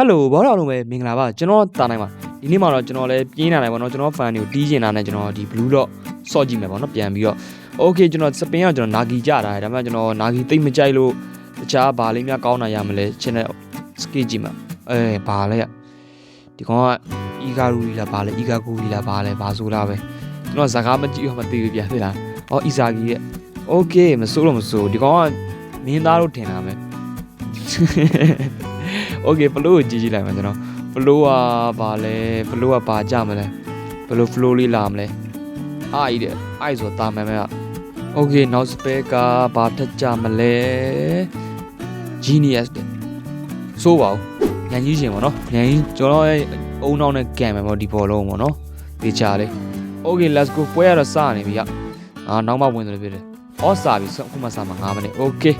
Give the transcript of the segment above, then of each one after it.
ဟယ်လိုဘောတော်လုံးပဲမင်္ဂလာပါကျွန်တော်တာနိုင်ပါဒီနေ့မှာတော့ကျွန်တော်လည်းပြင်းလာတယ်ပေါ့နော်ကျွန်တော် fan တွေကိုတီးကျင်တာနဲ့ကျွန်တော်ဒီ blue dot စော့ကြည့်မယ်ပေါ့နော်ပြန်ပြီးတော့ okay ကျွန်တော်စပင်ကကျွန်တော်နာဂီကြတာဒါပေမဲ့ကျွန်တော်နာဂီသိမ့်မကြိုက်လို့တခြားဘာလေးများကောင်းတာရမလဲ channel skill ကြည့်မှာအဲဘာလဲရဒီကောင်ကအီဂါရူလီလားဘာလဲအီဂါကူလီလားဘာလဲဘာဆိုလားပဲကျွန်တော်ဇာကားမကြည့်ရမသိဘူးပြန်ဖြစ်လားအော်အီဇာဂီရဲ့ okay မစိုးလို့မစိုးဒီကောင်ကမင်းသားတို့ထင်တာပဲ okay ဘလို့ကိုကြည့်ကြည့်လိုက်မှာကျွန်တော်ဘလို့ကဘာလဲဘလို့ကဘာကြမလဲဘလို့ flow လေးလာမလဲအာဤတဲ့အဲ့ဆိုတာမယ်မဲ့က okay now spec ကဘာထက်ကြမလဲ genius တဲ့ဆိုးပါဦးညံကြီးရှင်ပေါ့နော်ညံကြီးကျွန်တော်ရဲ့အုံနောက်နဲ့ကန်မယ်ပေါ့ဒီဘောလုံးပေါ့နော်ဒီချာလေး okay let's go ပွဲရတော့စနေပြီရအာနောက်မှဝင်တယ်ဖြစ်တယ်အော်စာပြီအခုမှစမှာ9မိနစ် okay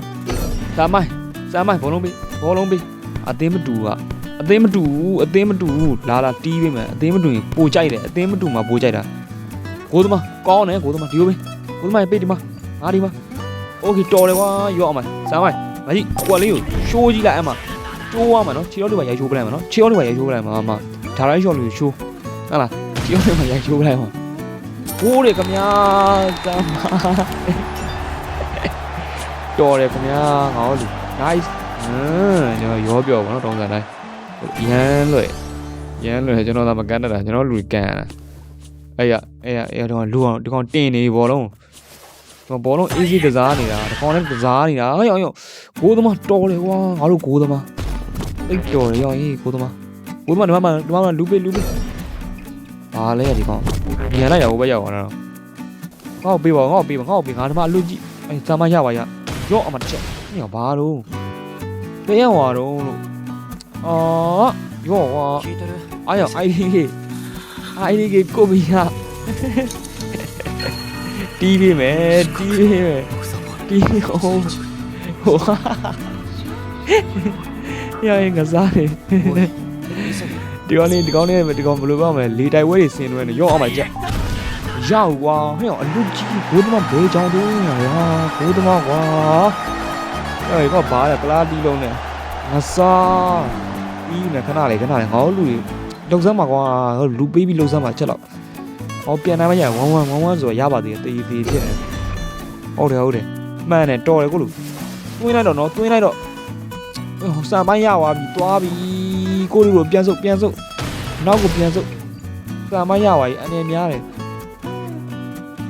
စာမိုင်းစာမိုင်းဘောလုံးပြီဘောလုံးပြီ အသင်းမတူကအသင်းမတူဘူးအသင်းမတူဘူးလာလာတီးပေးမယ်အသင်းမတူရင်ပိုကြိုက်တယ်အသင်းမတူမှာပိုကြိုက်တာကိုသမားကောင်းတယ်ကိုသမားဒီလိုပဲကိုသမားပြေးဒီမှာငါဒီမှာ okay တော်တယ်ကွာရော့အောင်မစာမိုင်းမကြီးကွက်လေးကိုရှိုးကြည့်လိုက်အမတိုးရမှာနော်ခြေတော်လေးပါရိုက်ချိုးပလိုက်မှာနော်ခြေတော်လေးပါရိုက်ချိုးပလိုက်မှာအမဒါရိုင်းရှော့လေးကိုရှိုးဟုတ်လားခြေတော်လေးပါရိုက်ချိုးပလိုက်မှာဟိုးတယ်ခမညာစာမိုင်းတော်တယ်ခမညာငါတို့လူ nice ဟမ်ကျွန်တော်ရောပြောပါတော့တောင်းစားတိုင်းရမ်းလွယ်ရမ်းလွယ်ကျွန်တော်သာမကန်တတ်တာကျွန်တော်လူကန်ရတာအဲ့ရအဲ့ရအဲ့တော့လူအောင်ဒီကောင်တင်နေဘောလုံးကျွန်တော်ဘောလုံး easy ကစားနေတာဒီကောင်လည်းကစားနေတာဟေ့အောင်အောင်ဂိုးသမားတော်တယ်ကွာငါတို့ဂိုးသမားအိတ်တော်တယ်ရောဟေးဂိုးသမားဂိုးသမားဒီမှာဒီမှာလူပေးလူပေးဘာလဲဒီကောင်ညံလိုက်ရဟိုဘက်ရောက်သွားတာငါ့ကိုပေးပါငါ့ကိုပေးပါငါ့ကိုပေးငါဒီမှာလူကြည့်အဲ့စာမရပါရရော့အမတစ်ချက်ညောဘာလို့ ဘယ်ရောက်သွားတော့လို့အော်ရောဝါအားရ IDK IDK ကိုမီယာတီးပေးမယ်တီးပေးမယ်တီးအောင်ဟိုဟာရရင်ကစားတယ်ဒီကောင်းလေးဒီကောင်းလေးဒီကောင်းဘယ်လိုပြောမလဲလေတိုက်ဝဲတွေဆင်နွယ်နေရောအောင်ပါကြက်ရောက်ွာဟဲ့အလူကြီးဘိုးသမားဘေးချောင်းတွင်းရာဘိုးသမားကွာ အဲ့ကဘာလဲပလာတီလုံးနဲ့ငါစားပြီးနေခဏလေးခဏလေးငါတို့လူတွေလှုပ်စမ်းပါကွာဟိုလူပေးပြီးလှုပ်စမ်းပါချက်တော့ဟောပြန်နိုင်မရဝမ်ဝမ်ဝမ်ဝမ်ဆိုရပါသေးတယ်တေးသေးဖြစ်နေဟုတ်တယ်ဟုတ်တယ်မှန်တယ်တော်တယ်ကိုလူတွင်းလိုက်တော့နော်တွင်းလိုက်တော့ဟိုစံပိုင်းရသွားပြီသွားပြီကိုလူတို့ပြန်စုပ်ပြန်စုပ်နောက်ကိုပြန်စုပ်စံပိုင်းရသွားပြီအနေများတယ်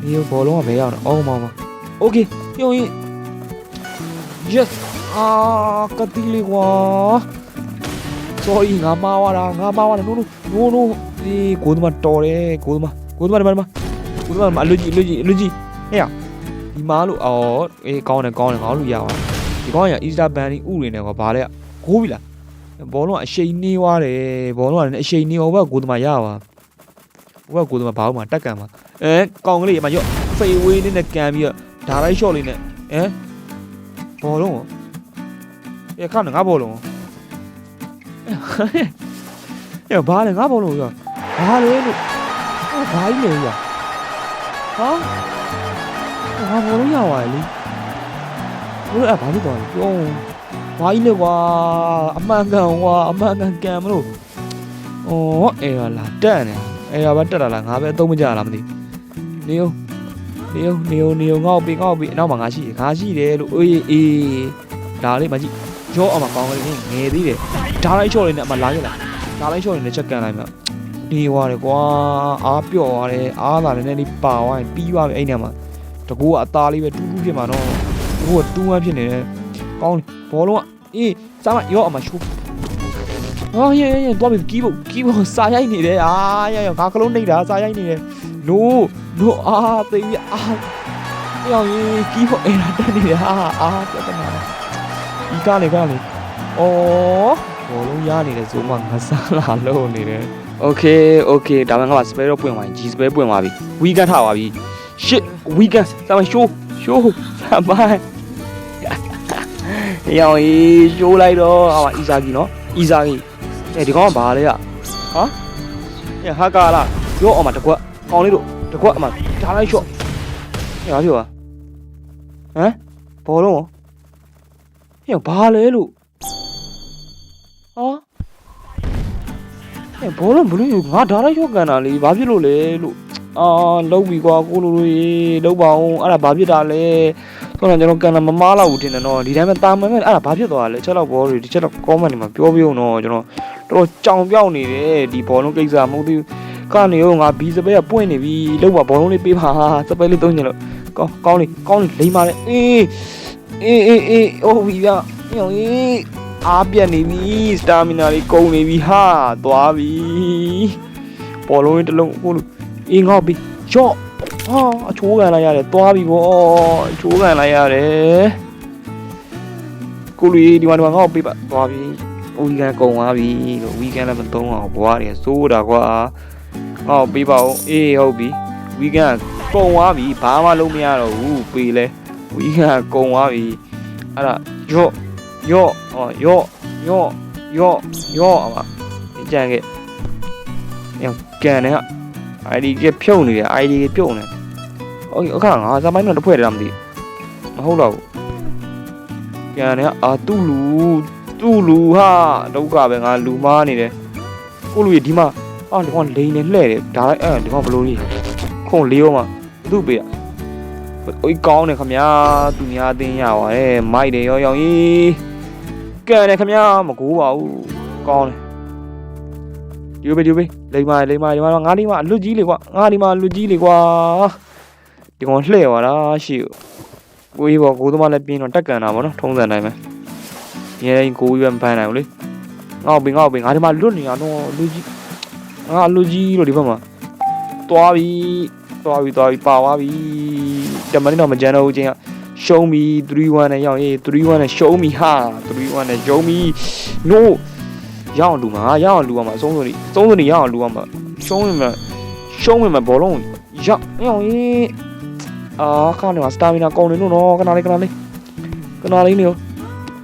ဒီဘောလုံးကဘယ်ရောက်လဲအော်မောင်မโอเคပြုံးရင် yes အာကတိလေးကွာ sorry ငါမားဝါတာငါမားဝါတာ no no no no ဒီကိုသမားတော်တယ်ကိုသမားကိုသမားဒီမှာဒီမှာကိုသမားဒီမှာအလူကြီးအလူကြီးအလူကြီးဟဲ့ရဒီမားလို့အော်အေးကောင်းတယ်ကောင်းတယ်ငါတို့ရပါဒီကောင်းရ Easter Bunny ဥတွေနဲ့ကွာဗာလဲကိုးပြီလားဘောလုံးကအရှိန်နေွားတယ်ဘောလုံးကလည်းအရှိန်နေဟိုဘက်ကိုသမားရပါဟိုဘက်ကိုသမားဘာလို့မှတက်ကန်ပါအဲကောင်းကလေးအမရော့ဖေးဝေးလေးနဲ့ကန်ပြီးတော့ဒါလိုက် shot လေးနဲ့အဲ ဘောလုံးကိုအဲခါငါဘောလုံးကို။အဲဘာလဲငါဘောလုံးရော။ဘာလဲလို့။အဲဘာကြီးလဲရော။ဟာ။ငါဘောလုံးရသွားလေ။ဘိုးအဲဘာဖြစ်သွားလဲ။ပြော။ဘာကြီးလဲကွာ။အမှန်ကန်ကွာအမှန်ကန်ကန်မလို့။အော်အဲရလာတက်နေ။အဲရပါတက်လာလားငါပဲအသုံးမကြလားမသိ။နေဦး နေဦးနေဦးနေဦးငေါ့ပြီငေါ့ပြီအနောက်မှာငါရှိတယ်ငါရှိတယ်လို့အေးအေးဒါလေးမကြည့်ရောအမကောင်းကလေးငယ်သေးတယ်ဒါလိုက်ချော့လေးနဲ့အမလာခဲ့လားဒါလိုက်ရှော့နေလက်ချက်ကန်လိုက်မှာနေသွားတယ်ကွာအားပြော့သွားတယ်အားသာလည်းနည်းနည်းပါသွားရင်ပြီးသွားပြီအဲ့နေမှာတကူကအသားလေးပဲတူးတူးဖြစ်မှာတော့တကူကတူးဝမ်းဖြစ်နေတယ်ကောင်းဘောလုံးကအေးစားမရောအမရှိုးဟာယေယေတော့ပြီကီးဖို့ကီးဖို့စာရိုက်နေတယ်အာရရငါကလုံးနေတာစာရိုက်နေတယ် no no အာသိပြီအာယောင်ကြီးကီးဖို့အဲ့ဒါတက်နေတယ်ဟာအာပြတ်တယ်ဒီကားလေကားလေဩ ဘောလုံးရနေတယ်ဆိုမှငစားလာလို့နေတယ်โอเคโอเคဒါမှငါကစပယ်တော့ပွင့်သွားပြီ G စပယ်ပွင့်သွားပြီဝီကန်ထားသွားပြီ shit ဝီကန်စမ်းရှိုးရှိုးစမ်းပါရောင်ကြီးရှိုးလိုက်တော့ဟာအီဇာဂီနော်အီဇာဂီအဲဒီကောင်ကဘာလဲอ่ะဟာညဟာကာလာရောအောင်မ တကွက်ကောင်းလေးတို့တကွက်အမဒါလိုက်ရှော့ညဘာပြောอ่ะဟမ်ဘောလုံးရောညဘာလဲလို့ဟာအဲဘောလုံးဘလို့ငါဒါလိုက်ရော့ကန်တာလေဘာဖြစ်လို့လဲလို့အာလုံးပြီကွာကိုလိုလိုရေလုံးပါအောင်အဲ့ဒါဘာဖြစ်တာလဲဆိုတော့ကျွန်တော်ကန်တာမမားတော့ဘူးတင်တယ်နော်ဒီတိုင်းပဲတာမန်ပဲအဲ့ဒါဘာဖြစ်သွားလဲချက်တော့ဘောတွေဒီချက်တော့ comment တွေမှာပြောပြအောင်နော်ကျွန်တော်တော်တော်ကြောင်ပြောက်နေတယ်ဒီဘောလုံးကိစ္စမဟုတ်သေးဘူး ကနေရောငါဘီစပယ်ကပွင့်နေပြီလုံးပါဘောလုံးလေးပေးပါစပယ်လေးသုံးချင်လို့ကောင်းကောင်းလေးကောင်းလေးလိမ့်ပါလေအေးအေးအေးအေးအိုးဘီကညောင်အေးအားပြတ်နေပြီစတာမီနာလေးကုန်နေပြီဟာသွားပြီပေါ်လုံးတစ်လုံးဟိုလိုအင်းငေါ့ပြီရော့ဟာအချိုးကန်လိုက်ရတယ်သွားပြီဗောအချိုးကန်လိုက်ရတယ်ကိုလူဒီမှာဒီမှာငေါ့ပေးပါသွားပြီဝီကန်ကုန်သွားပြီလို့ဝီကန်လည်းမသုံးအောင်ဘွားတွေစိုးတာကွာ ငေါ့ပေးပါဦးအေးဟုတ်ပြီဝီကန်ကုန်သွားပြီဘာမှလုံးမရတော့ဘူးပေးလဲဝီကန်ကုန်သွားပြီအဲ့ဒါရော့ ယော့ဟောယော့ယော့ယော့ယော့အမဒီကြံခဲ့ညကန်နေဟာ ID ကဖြုတ်နေတယ် ID ကပြုတ်နေโอเคအခါငါစပိုင်းတော့တစ်ဖွဲ့တည်းမသိမဟုတ်တော့ဘူးကန်နေဟာအာတူလူတူလူဟာဒုက္ခပဲငါလူမားနေတယ်ကိုလူကြီးဒီမှာ အော်ဒီကောင်လိန်နေလှဲ့တယ်ဒါလိုက်အဲဒီကောင်ဘလို့ကြီးခုံလေးရောမှသူ့ပေးတာအိုးကောင်းတယ်ခမညာသူများအတင်းရပါတယ်မိုက်တယ်ရောရောင်ကြီးကန်တယ်ခမညာမကိုးပါဘူးကောင်းတယ်ဒီဘေဒီဘေလိမ္မာလိမ္မာဒီမှာငါးဒီမှာအလွတ်ကြီးလေကွာငါးဒီမှာအလွတ်ကြီးလေကွာဒီကောင်လှဲ့သွားတာရှေ့ကိုကြီးပေါ့ကိုသမားလည်းပြင်းတော့တက်ကန်တာပေါ့နော်ထုံးစံတိုင်းပဲရဲရင်ကိုကြီးပဲမဖမ်းနိုင်ဘူးလေငေါ့ပင်ငေါ့ပင်ငါဒီမှာလွတ်နေအောင်တော့လူကြီး ငါအလွတ်ကြီးလို့ဒီဘက်မှာသွားပြီသွားပြီသွားပြီပါသွားပြီတမန်တော့မကြမ်းတော့ဘူးချင်းက ရှုံးပြီ3-1နဲ့ရောက်ရေး3-1နဲ့ရှုံးပြီဟာ3-1နဲ့ရှုံးပြီ no ရအောင်လူမှာငါရအောင်လူအောင်မှာအဆုံးစုံနေအဆုံးစုံနေရအောင်လူအောင်မှာရှုံးရင်မရှုံးရင်မဘောလုံးရအောင်ရေးအာခါနေမှာစတာမီနာကောင်းနေလို့နော်ခဏလေးခဏလေးခဏလေးနေရော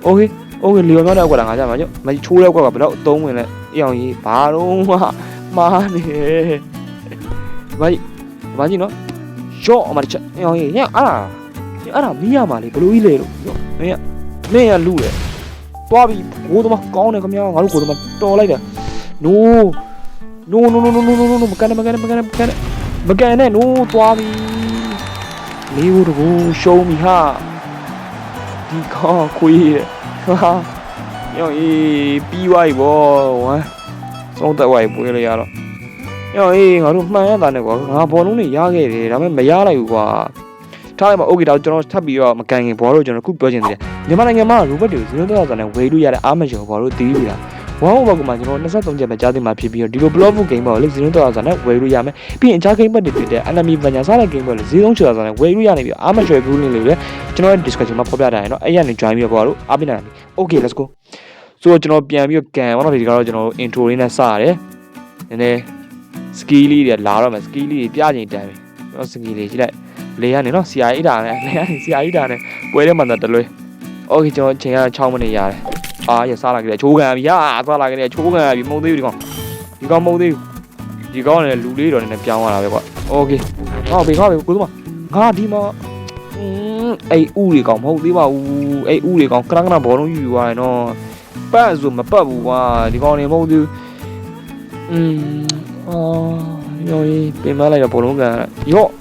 โอเคโอเคလီယိုမြောက်တဲ့ကွက်တာငါကြမှာညမချိုးတဲ့ကွက်ကဘယ်တော့အသုံးဝင်လဲအအောင်ရေးဘာတော့ မှမာနေဘာကြီးဘာကြီးနော်ရော့အမတချက်အအောင်ရေးညအဲ့ဒါအဲ့ဒါမီးရမှာလေဘလို့ကြီးလေလို့ပြောမင်းကမင်းကလူတယ်သွားပြီကိုသမားကောင်းတယ်ခင်ဗျာငါတို့ကိုသမားတော်လိုက်တာ no no no no no no no no မကန်နဲ့မကန်နဲ့မကန်နဲ့မကန်နဲ့မကန်နဲ့ no သွားပြီလေးဘူးတကူရှုံးပြီဟာဒီကောင်းခွေးတဲ့ဟာယောအေးပြီးသွားပြီဗောဝမ် သုံးသက်သွားပြီပွေးလို့ရတော့ယောအေးငါတို့မှန်ရတာနဲ့ကွာငါဘောလုံးတွေရခဲ့တယ်ဒါပေမဲ့မရလိုက်ဘူးကွာထားလိုက်ပါ okay တော့ကျွန်တော်ထပ်ပြီးတော့မကန်ခင်ဘောလို့ကျွန်တော်ခုပြောချင်တယ်မြန်မာနိုင်ငံမှာရိုဘတ်တွေကိုဇီရိုတော့ဆိုတဲ့ဝေလို့ရတဲ့အားမလျော်ဘောလို့တီးပြီးတာဝမ်ဘောကမှကျွန်တော်23ချက်ပဲကြားသိမှာဖြစ်ပြီးတော့ဒီလို block book game ဘောလေဇီရိုတော့ဆိုတဲ့ဝေလို့ရမယ်ပြီးရင်အခြား game တွေဖြစ်တဲ့ enemy venture စတဲ့ game ဘောလေဇီရိုချောဆိုတဲ့ဝေလို့ရနေပြီးအားမလျော်ဘူးလို့လေကျွန်တော်ရဲ့ description မှာဖော်ပြထားရင်တော့အဲ့ရနေ join ပြီးတော့ဘောလို့အားပေးနိုင်တယ် okay let's go ဆိုတော့ကျွန်တော်ပြန်ပြီးတော့ကန်ဘောတော့ဒီကတော့ကျွန်တော် intro လေးနဲ့စရတယ်နည်းနည်း skill လေးတွေလာတော့မယ် skill လေးတွေပြချိန်တန်းပြီကျွန်တော် skill လေးကြည့်လိုက် လေကနေနော် CI တာနဲ့လေကနေ CI တာနဲ့ပွဲထဲမှာတလွဲโอเคကျွန်တော်ချိန်ရ6မိနစ်ရတယ်အာရစားလာကြတယ်ချိုးကန်ပြီဟာသွားလာကြတယ်ချိုးကန်ပြီမုံသေးဘူးဒီကောင်ဒီကောင်မုံသေးဘူးဒီကောင်လည်းလူလေးတော်နေနဲ့ပြောင်းသွားတာပဲကွာโอเคဟောပြီဟောပြီကိုသမငါဒီမှာอืมအဲ့ဥတွေကောင်မဟုတ်သေးပါဘူးအဲ့ဥတွေကောင်ကရကနာဘောလုံးယူယူသွားတယ်နော် ပတ်ဆိုမပတ်ဘူးကွာဒီကောင်နေမဟုတ်သေးဘူးอืมအော်ရောရေးပြင်မလိုက်တော့ဘောလုံးကန်ရော့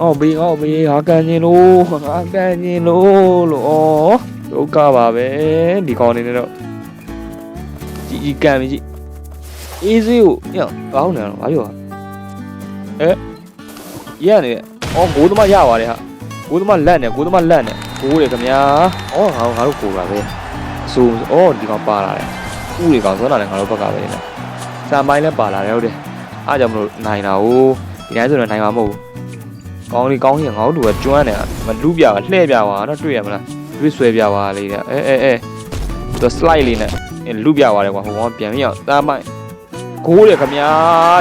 အော်ဘေးအော်ဘေးဟာကန်ရင်လို့ဟာကန်ရင်လို့လို့ဩဒုက္ခပါပဲဒီကောင်းနေတော့ကြည်ကြည်ကန်ပြီကြည်အေးစေးကိုညကောင်းနေတော့ဘာပြောအဲရနေအော်ဘိုးသမားရပါတယ်ဟာဘိုးသမားလက်နေဘိုးသမားလက်နေဘိုးတယ်ခင်ဗျာအော်ငါတို့ငါတို့ကိုပါပဲအ ဆိုးအော်ဒီကောင်ပါလာတယ်ဥတွေကောင်သွားလာတယ်ငါတို့ဘက်ကပဲနေစံပိုင်းလည်းပါလာတယ်ဟုတ်တယ်အားကြောင့်မလို့နိုင်တာဟိုဒီတိုင်းဆိုတော့နိုင်မှာမဟုတ်ဘူးကောင်းလေးကောင်းရင်ငါတို့ကကျွမ်းတယ်မလူးပြပါလှဲ့ပြပါတော့တွေ့ရမလားတွေ့ဆွဲပြပါလေးတဲ့အဲအဲအဲသူ slide လေးနဲ့လူးပြပါတယ်ကွာဟိုကောင်ပြန်ပြီးအောင်တာမိုက်ခိုးတယ်ခမညာ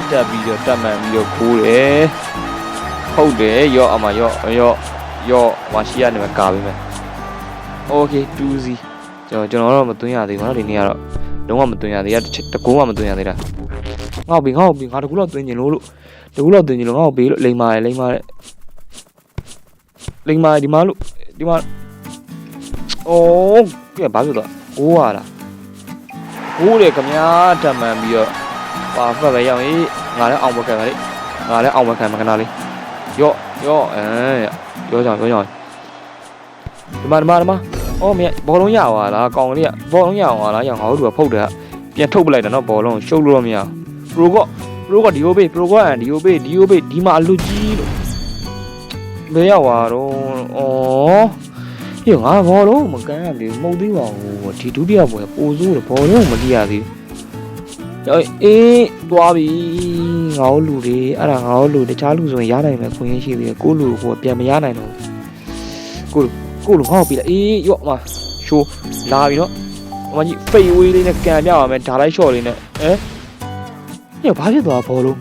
တက်ပြီးတော့တက်မှန်ပြီးတော့ခိုးတယ်ဟုတ်တယ်ရော့အမရော့ရော့ရော့မရှိရနေမှာကာပေးမယ် okay 2 0 ကျွန်တော်ကျွန်တော်တော့မသွင်းရသေးဘူးเนาะဒီနေ့ကတော့လုံးဝမသွင်းရသေးရတကူမှမသွင်းရသေးတာငေါ့ပြီငေါ့ပြီငါတကူတော့သွင်းကျင်လို့လို့တကူတော့သွင်းကျင်လို့ငေါ့ပြီလို့လိမ္မာရလိမ္မာရ လိမ္မာဒီမှာလို့ဒီမှာအိုးကဲဘာဖြစ်သွားကိုးရတာကိုးတယ်ခမညာတတ်မှန်ပြီးတော့ ပါဖက်ပဲရောက်ရင်ငါလည်းအောင်မခံပါလေငါလည်းအောင်မခံမကနာလေးရော့ရော့အဲရောကြအောင်ရောကြအောင်ဒီမှာဒီမှာဒီမှာ အော်မြဘောလုံးရသွားလားကောင်ကလေးကဘောလုံးရသွားလားရငါတို့ကဖုတ်တယ်ပြန်ထုတ်ပလိုက်တာနော်ဘောလုံးရှုပ်လို့တော့မရပရိုကပရိုကဒီယိုဘေးပရိုကအန်ဒီယိုဘေးဒီယိုဘေးဒီမှာအလူကြီးလို့ဘယ်ရောက်သွားတော့အော်ဟေ့ငါဘောလုံးမကန်ရလေမှုတ်သေးပါဘူးဒီဒုတိယပွဲပိုဆိုးတယ်ဘောလုံးမကြည့်ရသေးဘူးကျော်အေးတွားပြီငါတို့လူတွေအဲ့ဒါငါတို့လူတခြားလူဆိုရင်ရနိုင်မယ်ခွင့်ရရှိသေးတယ်ကိုယ့်လူကိုပြန်မရနိုင်တော့ဘူးကိုယ့်လူ ကိုယ့်လူငါ့ကိုပြီးလိုက်အေးရော့အမရှိုးလာပြီနော်အမကြီးဖိတ်ဝေးလေးနဲ့ကန်ပြပါမယ်ဓာလိုက်လျှော့လေးနဲ့ဟမ်ဟဲ့ဘာဖြစ်သွားဘောလုံး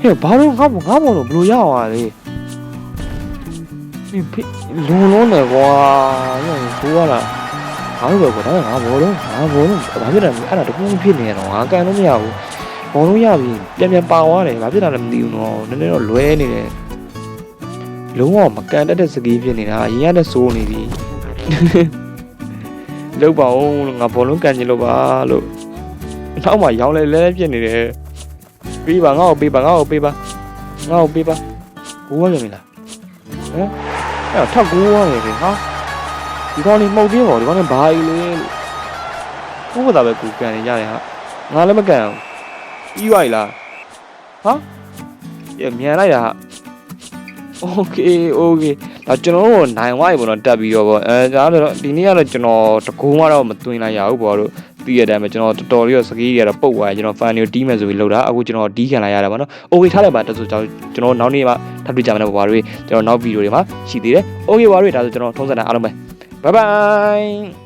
ဟဲ့ဘာလို့ငါ့ငါ့ဘောလုံးဘလို့ရအောင်လဲဒီဖိလုံးလုံးနဲ့ကွာညဘိုးကလားငါတို့ပဲကွာဒါကငါဘောလုံးငါဘောလုံးဘာဖြစ်လဲအဲ့ဒါတခုဖြစ်နေတော့ငါကန်လို့မရဘူးဘောလုံးရပြီပြန်ပြန်ပါသွားတယ်ဘာဖြစ်တာလဲမသိဘူးနော်နည်းနည်းတော့လွဲနေတယ် လုံးဝမကန်တတ်တဲ့စကီးဖြစ်နေတာအရင်ကတည်းစိုးနေပြီလောက်ပါဦးလို့ငါဘောလုံးကန်ချင်လို့ပါလို့နောက်မှရောင်းလဲလဲလဲဖြစ်နေတယ်ပေးပါငါ့ကိုပေးပါငါ့ကိုပေးပါငါ့ကိုပေးပါကိုရရမလားဟမ်အဲ့ထပ်ကိုရရတယ်ဟာဒီကောင်လေးမှုတ်သေးပါဒီကောင်လေးဘာကြီးလဲလို့ဘုမသာပဲကူကန်နေကြတယ်ဟာငါလည်းမကန်အောင်ပြီးသွားပြီလားဟာပြမြန်လိုက်တာဟာ โอเคโอเคဒါကျွန်တော်တို့နိုင်ဝိုင်းပေါ့နော်တက်ပြီးတော့ပေါ့အဲဒါတော့ဒီနေ့ကတော့ကျွန်တော်တကူမှတော့မသွင်းလိုက်ရဘူးပေါ့တို့ပြီးရတဲ့အတိုင်းပဲကျွန်တော်တော်တော်လေးတော့စကီးတွေကတော့ပုတ်သွားတယ်ကျွန်တော်ဖန်တွေကိုတီးမယ်ဆိုပြီးလောက်တာအခုကျွန်တော်တီးခံလိုက်ရတာပေါ့နော်โอเคထားလိုက်ပါတက်ဆိုကျွန်တော်နောက်နေ့မှထပ်တွေ့ကြမယ်ပေါ့ဘာတွေကျွန်တော်နောက်ဗီဒီယိုတွေမှာရှိသေးတယ်โอเคပါတွေဒါဆိုကျွန်တော်ထုံးစံတိုင်းအားလုံးပဲ Bye bye.